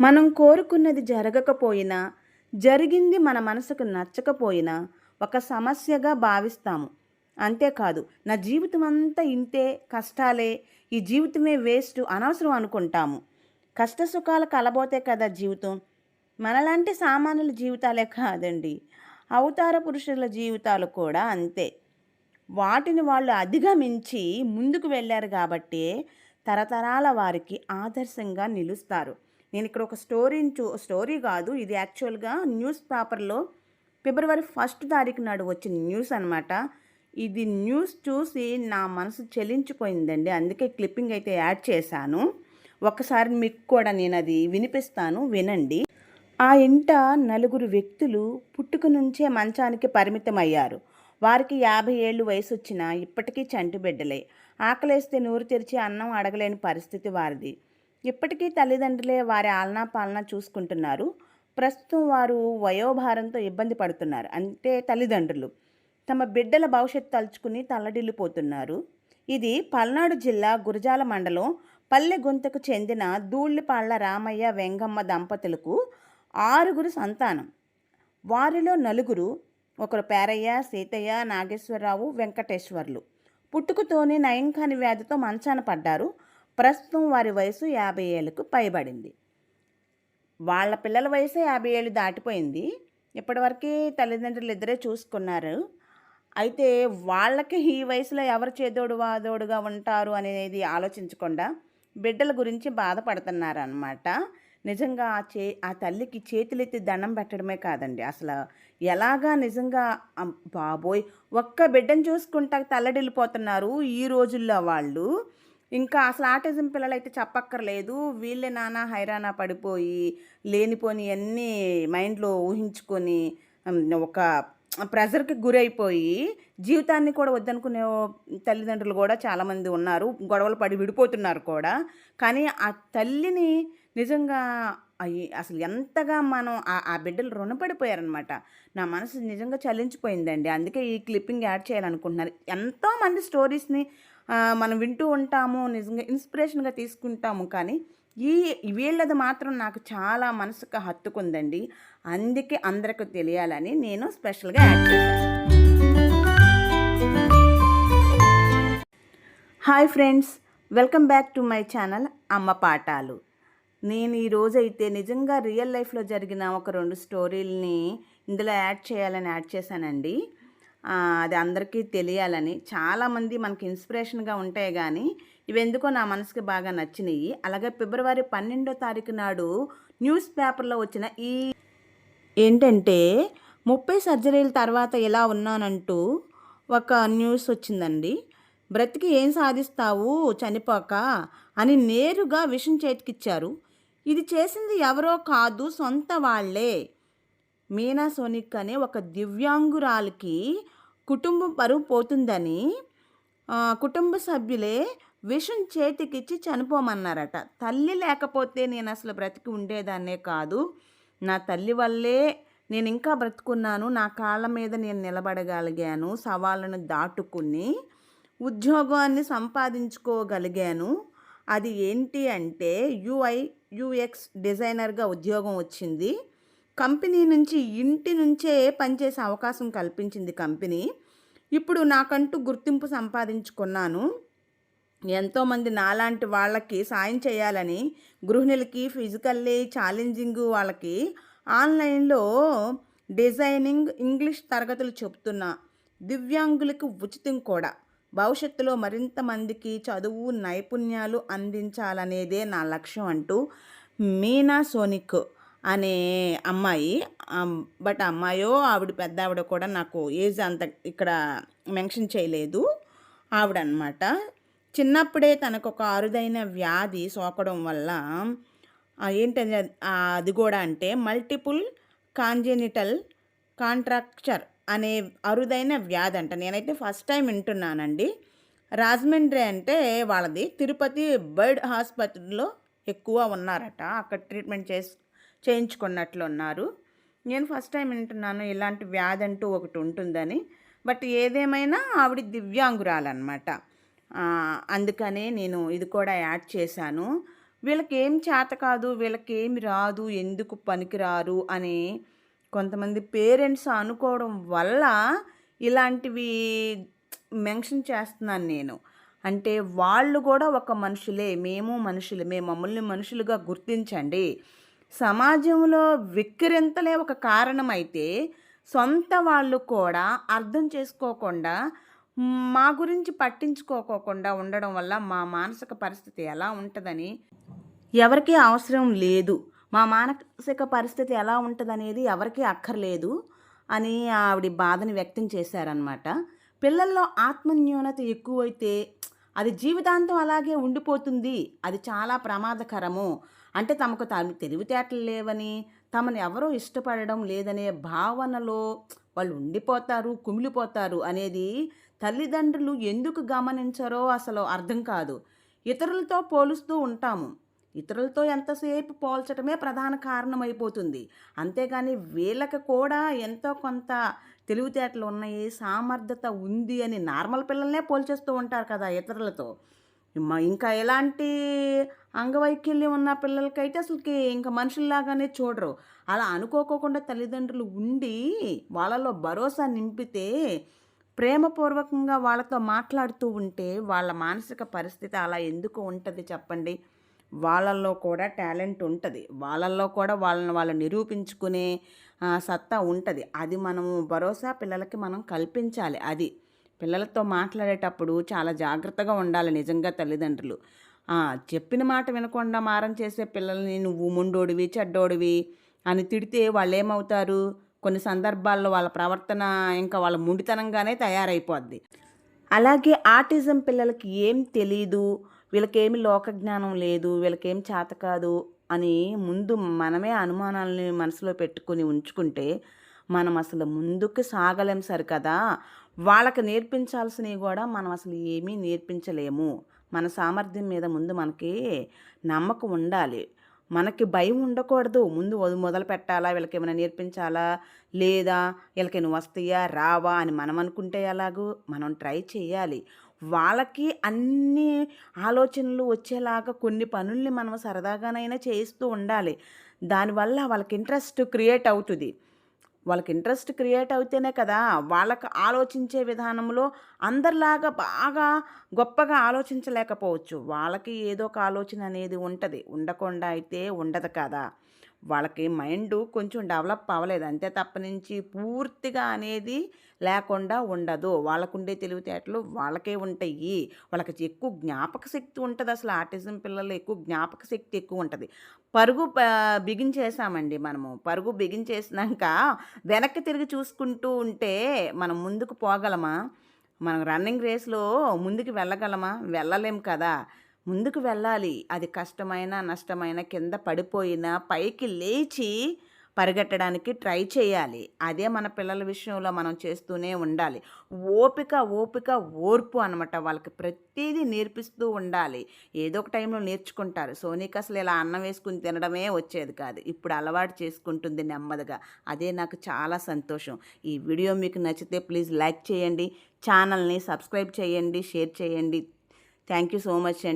మనం కోరుకున్నది జరగకపోయినా జరిగింది మన మనసుకు నచ్చకపోయినా ఒక సమస్యగా భావిస్తాము. అంతేకాదు నా జీవితం అంతా ఇంతే కష్టాలే ఈ జీవితమే వేస్ట్ అనవసరం అనుకుంటాము. కష్ట సుఖాలు కలబోతే కదా జీవితం? మనలాంటి సామాన్యుల జీవితాలే కాదండి. అవతార పురుషుల జీవితాలు కూడా అంతే. వాటిని వాళ్ళు అధిగమించి ముందుకు వెళ్ళారు కాబట్టి తరతరాల వారికి ఆదర్శంగా నిలుస్తారు. నేను ఇక్కడ ఒక స్టోరీని చూ స్టోరీ కాదు ఇది యాక్చువల్గా న్యూస్ పేపర్లో ఫిబ్రవరి ఫస్ట్ తారీఖు నాడు వచ్చిన న్యూస్ అనమాట ఇది న్యూస్ చూసి నా మనసు చెలించిపోయిందండి. అందుకే క్లిప్పింగ్ అయితే యాడ్ చేశాను. ఒకసారి మీకు కూడా నేను అది వినిపిస్తాను వినండి. ఆ ఇంట నలుగురు వ్యక్తులు పుట్టుక నుంచే మంచానికి పరిమితమయ్యారు. వారికి యాభై ఏళ్ళు వయసు వచ్చినా ఇప్పటికీ చంటి బిడ్డలే. ఆకలేస్తే నూరు తెరిచి అన్నం అడగలేని పరిస్థితి వారిది. ఇప్పటికీ తల్లిదండ్రులే వారి ఆలనా పాలన చూసుకుంటున్నారు. ప్రస్తుతం వారు వయోభారంతో ఇబ్బంది పడుతున్నారు. అంటే తల్లిదండ్రులు తమ బిడ్డల భవిష్యత్తు తలుచుకుని తల్లడిల్లిపోతున్నారు. ఇది పల్నాడు జిల్లా గురజాల మండలం పల్లె గుంతకు చెందిన దూళ్ళిపాళ్ళ రామయ్య వెంగమ్మ దంపతులకు ఆరుగురు సంతానం. వారిలో నలుగురు ఒకరు పేరయ్య సీతయ్య నాగేశ్వరరావు వెంకటేశ్వర్లు. పుట్టుకతోనే నయంకాని వ్యాధితో మంచాన పడ్డారు. ప్రస్తుతం వారి వయసు యాభై ఏళ్ళకు పైబడింది. వాళ్ళ పిల్లల వయసు యాభై ఏళ్ళు దాటిపోయింది. ఇప్పటివరకు తల్లిదండ్రులు ఇద్దరే చూసుకున్నారు. అయితే వాళ్ళకి ఈ వయసులో ఎవరు చేదోడు వాదోడుగా ఉంటారు అనేది ఆలోచించకుండా బిడ్డల గురించి బాధపడుతున్నారనమాట నిజంగా ఆ చే ఆ తల్లికి చేతులెత్తి దండం పెట్టడమే కాదండి. అసలు ఎలాగా నిజంగా బాబోయ్ ఒక్క బిడ్డను చూసుకుంటా తల్లడిల్లిపోతున్నారు ఈ రోజుల్లో వాళ్ళు. ఇంకా అసలు ఆటిజం పిల్లలు అయితే చెప్పక్కర్లేదు. వీళ్ళే నానా హైరానా పడిపోయి లేనిపోని అన్నీ మైండ్లో ఊహించుకొని ఒక ప్రెజర్కి గురైపోయి జీవితాన్ని కూడా వద్దనుకునే తల్లిదండ్రులు కూడా చాలామంది ఉన్నారు. గొడవలు పడి విడిపోతున్నారు కూడా. కానీ ఆ తల్లిని నిజంగా అయ్యి అసలు ఎంతగా మనం ఆ ఆ బిడ్డలు రుణపడిపోయారనమాట. నా మనసు నిజంగా చలించిపోయిందండి. అందుకే ఈ క్లిప్పింగ్ యాడ్ చేయాలనుకుంటున్నారు. ఎంతోమంది స్టోరీస్ని మనం వింటూ ఉంటాము నిజంగా ఇన్స్పిరేషన్గా తీసుకుంటాము. కానీ ఈ వీళ్ళది మాత్రం నాకు చాలా మనసుకు హత్తుకుందండి. అందుకే అందరికి తెలియాలని నేను స్పెషల్గా యాడ్ చేశాను. Hi friends welcome back to my channel అమ్మ పాఠాలు. నేను ఈ రోజైతే నిజంగా రియల్ లైఫ్లో జరిగిన ఒక రెండు స్టోరీల్ని ఇందులో యాడ్ చేయాలని యాడ్ చేశానండి. అది అందరికీ తెలియాలని చాలామంది మనకి ఇన్స్పిరేషన్గా ఉంటాయి కానీ ఇవి ఎందుకో నా మనసుకి బాగా నచ్చినాయి అలాగే ఫిబ్రవరి పన్నెండో తారీఖు నాడు న్యూస్ పేపర్లో వచ్చిన ఈ ఏంటంటే ముప్పై సర్జరీల తర్వాత ఎలా ఉన్నానంటూ ఒక న్యూస్ వచ్చిందండి. బ్రతికి ఏం సాధిస్తావు చనిపోక అని నేరుగా విషం చేతికిచ్చారు. ఇది చేసింది ఎవరో కాదు సొంత వాళ్ళే. మీనా సోనిక్ అనే ఒక దివ్యాంగురాలికి కుటుంబం పరువు పోతుందని కుటుంబ సభ్యులే విషం చేతికిచ్చి చనిపోమన్నారట. తల్లి లేకపోతే నేను అసలు బ్రతికి ఉండేదాన్నే కాదు. నా తల్లి వల్లే నేను ఇంకా బ్రతుకున్నాను. నా కాళ్ళ మీద నేను నిలబడగలిగాను. సవాళ్ళను దాటుకుని ఉద్యోగాన్ని సంపాదించుకోగలిగాను. అది ఏంటి అంటే యుఐ యుఎక్స్ డిజైనర్గా ఉద్యోగం వచ్చింది. కంపెనీ నుంచి ఇంటి నుంచే పనిచేసే అవకాశం కల్పించింది కంపెనీ. ఇప్పుడు నాకంటూ గుర్తింపు సంపాదించుకున్నాను. ఎంతోమంది నాలాంటి వాళ్ళకి సాయం చేయాలని గృహిణులకి ఫిజికల్లీ ఛాలెంజింగ్ వాళ్ళకి ఆన్లైన్లో డిజైనింగ్ ఇంగ్లీష్ తరగతులు చెప్తున్నా. దివ్యాంగులకు ఉచితం కూడా. భవిష్యత్తులో మరింత మందికి చదువు నైపుణ్యాలు అందించాలనేదే నా లక్ష్యం అంటూ మీనా సోనిక్ అనే అమ్మాయి. బట్ అమ్మాయో ఆవిడ పెద్ద ఆవిడ కూడా నాకు ఏజ్ అంత ఇక్కడ మెన్షన్ చేయలేదు. ఆవిడ అనమాట చిన్నప్పుడే తనకు ఒక అరుదైన వ్యాధి సోకడం వల్ల ఏంటంటే ఏంటది అది- అది కూడా అంటే మల్టిపుల్ కాంజెనిటల్ కాంట్రాక్చర్ అనే అరుదైన వ్యాధి అంట. నేనైతే ఫస్ట్ టైం వింటున్నానండి. రాజమండ్రి అంటే వాళ్ళది. తిరుపతి బర్డ్ హాస్పిటల్లో ఎక్కువ ఉన్నారట. అక్కడ ట్రీట్మెంట్ చేసి చేయించుకున్నట్లు ఉన్నారు నేను ఫస్ట్ టైం వింటున్నాను ఇలాంటి వ్యాధి అంటూ ఒకటి ఉంటుందని. బట్ ఏదేమైనా ఆవిడ దివ్యాంగురాలన్నమాట. అందుకనే నేను ఇది కూడా యాడ్ చేశాను. వీళ్ళకేం చేత కాదు వీళ్ళకేమి రాదు ఎందుకు పనికిరారు అని కొంతమంది పేరెంట్స్ అనుకోవడం వల్ల ఇలాంటివి మెన్షన్ చేస్తున్నాను నేను. అంటే వాళ్ళు కూడా ఒక మనుషులే మేము మనుషులమే మమ్మల్ని మనుషులుగా గుర్తించండి. సమాజంలో విక్రింతలే ఒక కారణమైతే సొంత వాళ్ళు కూడా అర్థం చేసుకోకుండా మా గురించి పట్టించుకోకోకుండా ఉండడం వల్ల మా మానసిక పరిస్థితి ఎలా ఉంటుందని ఎవరికీ అవసరం లేదు. మా మానసిక పరిస్థితి ఎలా ఉంటుందనేది ఎవరికీ అక్కర్లేదు అని ఆవిడ బాధని వ్యక్తం చేశారనమాట పిల్లల్లో ఆత్మన్యూనత ఎక్కువైతే అది జీవితాంతం అలాగే ఉండిపోతుంది. అది చాలా ప్రమాదకరము. అంటే తమకు తాము తెలివితేటలు లేవని తమను ఎవరో ఇష్టపడడం లేదనే భావనలో వాళ్ళు ఉండిపోతారు కుమిలిపోతారు అనేది తల్లిదండ్రులు ఎందుకు గమనించరో అసలు అర్థం కాదు. ఇతరులతో పోలుస్తూ ఉంటాము. ఇతరులతో ఎంతసేపు పోల్చడమే ప్రధాన కారణమైపోతుంది. అంతేగాని వీళ్ళకి కూడా ఎంతో కొంత తెలివితేటలు ఉన్నాయి సామర్థ్యత ఉంది అని నార్మల్ పిల్లల్నే పోల్చేస్తూ ఉంటారు కదా ఇతరులతో. ఇంకా ఎలాంటి అంగవైకల్యం ఉన్న పిల్లలకైతే అసలుకి ఇంకా మనుషుల్లాగానే చూడరు. అలా అనుకోకోకుండా తల్లిదండ్రులు ఉండి వాళ్ళలో భరోసా నింపితే ప్రేమపూర్వకంగా వాళ్ళతో మాట్లాడుతూ ఉంటే వాళ్ళ మానసిక పరిస్థితి అలా ఎందుకు ఉంటుంది చెప్పండి? వాళ్ళల్లో కూడా టాలెంట్ ఉంటుంది. వాళ్ళల్లో కూడా వాళ్ళని వాళ్ళు నిరూపించుకునే సత్తా ఉంటుంది. అది మనము భరోసా పిల్లలకి మనం కల్పించాలి. అది పిల్లలతో మాట్లాడేటప్పుడు చాలా జాగ్రత్తగా ఉండాలి నిజంగా తల్లిదండ్రులు. చెప్పిన మాట వినకుండా మారం చేసే పిల్లల్ని నువ్వు ముండోడివి చెడ్డోడివి అని తిడితే వాళ్ళు ఏమవుతారు కొన్ని సందర్భాల్లో వాళ్ళ ప్రవర్తన ఇంకా వాళ్ళ ముండితనంగానే తయారైపోద్ది. అలాగే ఆటిజం పిల్లలకి ఏం తెలీదు? వీళ్ళకేమి లోకజ్ఞానం లేదు వీళ్ళకేం చేత కాదు అని ముందు మనమే అనుమానాలని మనసులో పెట్టుకుని ఉంచుకుంటే మనం అసలు ముందుకు సాగలేం సరికదా? వాళ్ళకి నేర్పించాల్సినవి కూడా మనం అసలు ఏమీ నేర్పించలేము. మన సామర్థ్యం మీద ముందు మనకి నమ్మకం ఉండాలి. మనకి భయం ఉండకూడదు. ముందు మొదలు పెట్టాలా? వీళ్ళకి ఏమైనా నేర్పించాలా? లేదా వీళ్ళకి నువ్వు వస్తాయా? రావా? అని మనం అనుకుంటే ఎలాగూ మనం ట్రై చేయాలి. వాళ్ళకి అన్ని ఆలోచనలు వచ్చేలాగా కొన్ని పనుల్ని మనం సరదాగానైనా చేయిస్తూ ఉండాలి. దానివల్ల వాళ్ళకి ఇంట్రెస్ట్ క్రియేట్ అవుతుంది. వాళ్ళకి ఇంట్రెస్ట్ క్రియేట్ అవుతేనే కదా వాళ్ళకి ఆలోచించే విధానంలో అందరిలాగా బాగా గొప్పగా ఆలోచించలేకపోవచ్చు. వాళ్ళకి ఏదో ఒక ఆలోచన అనేది ఉంటుంది. ఉండకుండా అయితే ఉండదు కదా. వాళ్ళకి మైండ్ కొంచెం డెవలప్ అవ్వలేదు. అంతే తప్ప నుంచి పూర్తిగా అనేది లేకుండా ఉండదు. వాళ్ళకుండే తెలివితేటలు వాళ్ళకే ఉంటాయి. వాళ్ళకి ఎక్కువ జ్ఞాపక శక్తి ఉంటుంది అసలు ఆర్టిజం పిల్లలు ఎక్కువ జ్ఞాపక శక్తి ఎక్కువ ఉంటుంది. పరుగు బిగించేసామండి మనము. పరుగు బిగించేసినాక వెనక్కి తిరిగి చూసుకుంటూ ఉంటే మనం ముందుకు పోగలమా? మనం రన్నింగ్ రేస్లో ముందుకు వెళ్ళగలమా? వెళ్ళలేం కదా. ముందుకు వెళ్ళాలి. అది కష్టమైన నష్టమైన కింద పడిపోయినా పైకి లేచి పరిగెట్టడానికి ట్రై చేయాలి. అదే మన పిల్లల విషయంలో మనం చేస్తూనే ఉండాలి. ఓపిక ఓపిక ఓర్పు అనమాట వాళ్ళకి ప్రతిదీ నేర్పిస్తూ ఉండాలి. ఏదో ఒక టైంలో నేర్చుకుంటారు. సోనీకి అసలు ఇలా అన్నం వేసుకుని తినడమే వచ్చేది కాదు. ఇప్పుడు అలవాటు చేసుకుంటుంది నెమ్మదిగా. అదే నాకు చాలా సంతోషం. ఈ వీడియో మీకు నచ్చితే ప్లీజ్ లైక్ చేయండి. ఛానల్ని సబ్స్క్రైబ్ చేయండి షేర్ చేయండి. థ్యాంక్ యూ సో మచ్ అండి.